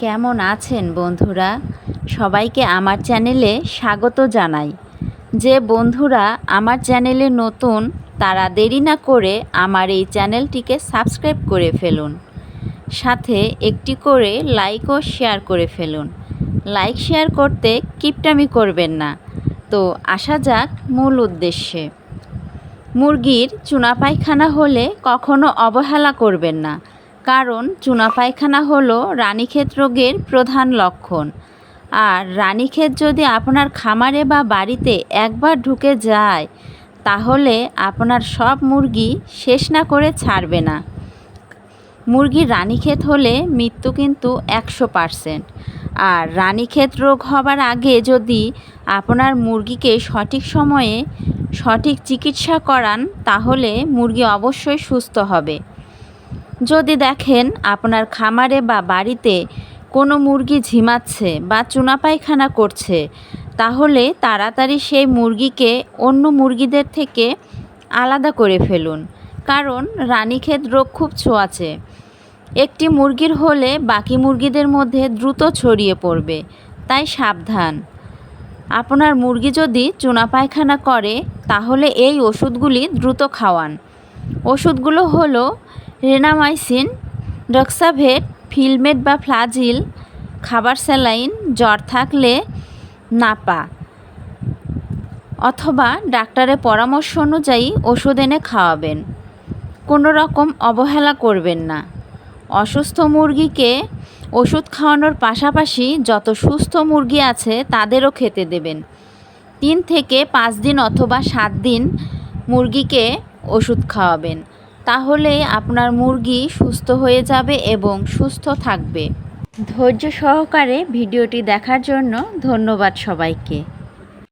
কেমন আছেন বন্ধুরা? সবাইকে আমার চ্যানেলে স্বাগত জানাই। যে বন্ধুরা আমার চ্যানেলে নতুন, তারা দেরি না করে আমার এই চ্যানেলটিকে সাবস্ক্রাইব করে ফেলুন। সাথে একটি করে লাইক ও শেয়ার করে ফেলুন। লাইক, শেয়ার করতে কিপটামি করবেন না। তো আসা যাক মূল উদ্দেশ্যে। মুরগির চুনা পায়খানা হলে কখনো অবহেলা করবেন না। কারণ চুনা পায়খানা হলো রানীক্ষেত রোগের প্রধান লক্ষণ। আর রানীক্ষেত যদি আপনার খামারে বা বাড়িতে একবার ঢুকে যায়, তাহলে আপনার সব মুরগি শেষ না করে ছাড়বে না। মুরগির রানীক্ষেত হলে মৃত্যু কিন্তু একশো পারসেন্ট। আর রানীক্ষেত রোগ হবার আগে যদি আপনার মুরগিকে সঠিক সময়ে সঠিক চিকিৎসা করান, তাহলে মুরগি অবশ্যই সুস্থ হবে। যদি দেখেন আপনার খামারে বা বাড়িতে কোনো মুরগি ঝিমাচ্ছে বা চুনা পায়খানা করছে, তাহলে তাড়াতাড়ি সেই মুরগিকে অন্য মুরগিদের থেকে আলাদা করে ফেলুন। কারণ রানীক্ষেত রোগ খুব ছোঁয়াচে। একটি মুরগির হলে বাকি মুরগিদের মধ্যে দ্রুত ছড়িয়ে পড়বে, তাই সাবধান। আপনার মুরগি যদি চুনা পায়খানা করে, তাহলে এই ওষুধগুলি দ্রুত খাওয়ান। ওষুধগুলো হলো রেনামাইসিন ডক্সাভেট ফিলমেট বা ফ্লাজিল, খাবার স্যালাইন, জ্বর থাকলে নাপা অথবা ডাক্তারের পরামর্শ অনুযায়ী ওষুধ এনে খাওয়াবেন। কোনো রকম অবহেলা করবেন না। অসুস্থ মুরগিকে ওষুধ খাওয়ানোর পাশাপাশি যত সুস্থ মুরগি আছে তাদেরও খেতে দেবেন। তিন থেকে পাঁচ দিন অথবা সাত দিন মুরগিকে ওষুধ খাওয়াবেন। তাহলে আপনার মুরগি সুস্থ হয়ে যাবে এবং সুস্থ থাকবে। ধৈর্য সহকারে ভিডিওটি দেখার জন্য ধন্যবাদ সবাইকে।